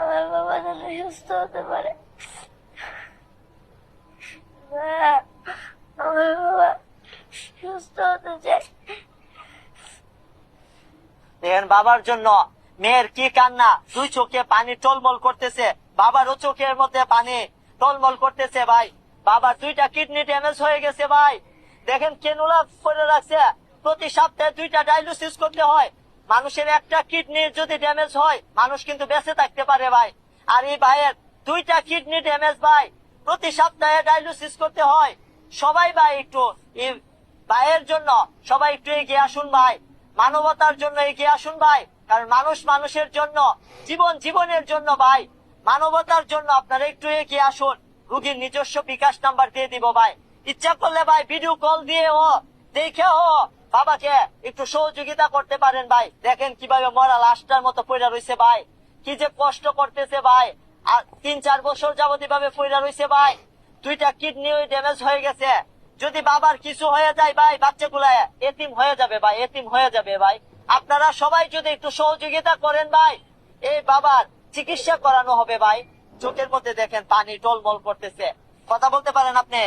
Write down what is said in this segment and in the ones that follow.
আমার বাবা যেন সুস্থ হতে পারে আমার বাবা সুস্থ হতে দেখেন বাবার জন্য মেয়ের কি কান্না? দুই চোখে পানি টলমল করতেছে। বাবারও চোখের মধ্যে পানি টলমল করতেছে ভাই। বাবার দুইটা কিডনি ড্যামেজ হয়ে গেছে ভাই। দেখেন কেনুলা করে রাখছে। প্রতি সপ্তাহে দুইটা ডায়ালিসিস করতে হয়। মানুষের একটা কিডনির যদি ড্যামেজ হয়, মানুষ কিন্তু বেঁচে থাকতে পারে ভাই। আর এই ভাইয়ের দুইটা কিডনি ড্যামেজ ভাই, প্রতি সপ্তাহে ডায়ালিসিস করতে হয়। সবাই ভাই একটু ভাইয়ের জন্য সবাই একটু এগিয়ে আসুন ভাই। মানবতার জন্য এগিয়ে আসুন ভাই। কারণ মানুষ মানুষের জন্য, জীবন জীবনের জন্য ভাই। মানবতার জন্য আপনারা একটু এগিয়ে আসুন। রুগীর নিজস্ব বিকাশ নাম্বার দিয়ে দিব ভাই। ইচ্ছা করলে ভাই ভিডিও কল দিয়ে ও দেখে ও বাবাকে একটু সহযোগিতা করতে পারেন ভাই। দেখেন কীভাবে মরা লাশটার মতো পড়ে রয়েছে ভাই। কি যে কষ্ট করতেছে ভাই। আর তিন চার বছর যাবত এভাবে পড়ে রয়েছে ভাই। দুইটা কিডনি ড্যামেজ হয়ে গেছে। যদি বাবার কিছু হয়ে যায় ভাই, বাচ্চাগুলা এতিম হয়ে যাবে ভাই, এতিম হয়ে যাবে ভাই। আপনারা সবাই যদি একটু সহযোগিতা করেন ভাই, এই বাবার চিকিৎসা করানো হবে ভাই। চোখের মধ্যে দেখেন পানি টলমল করতেছে। কথা বলতে পারেন আপনি।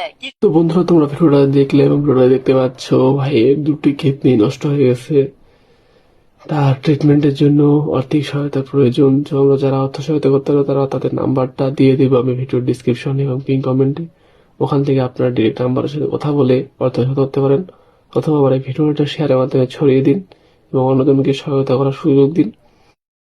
তো বন্ধুরা, তোমরা ভিডিওটা দেখলে এবং ভিডিওটা দেখতে পাচ্ছ ভাইয়ের দুটি কিডনি নষ্ট হয়ে গেছে। তার ট্রিটমেন্টের জন্য আর্থিক সহায়তার প্রয়োজন। তো আমরা যারা অর্থ সহায়তা করতে পারো তারা তাদের নাম্বারটা দিয়ে দেবো। আমি ভিডিওর ডিসক্রিপশন এবং পিন কমেন্টে ওখান থেকে আপনারা ডিরেক্ট নাম্বারের সাথে কথা বলে অর্থ সহায়তা করতে পারেন। অথবা আমার এই ভিডিওটা শেয়ারের মাধ্যমে ছড়িয়ে দিন এবং অন্যজনকে সহায়তা করার সুযোগ দিন।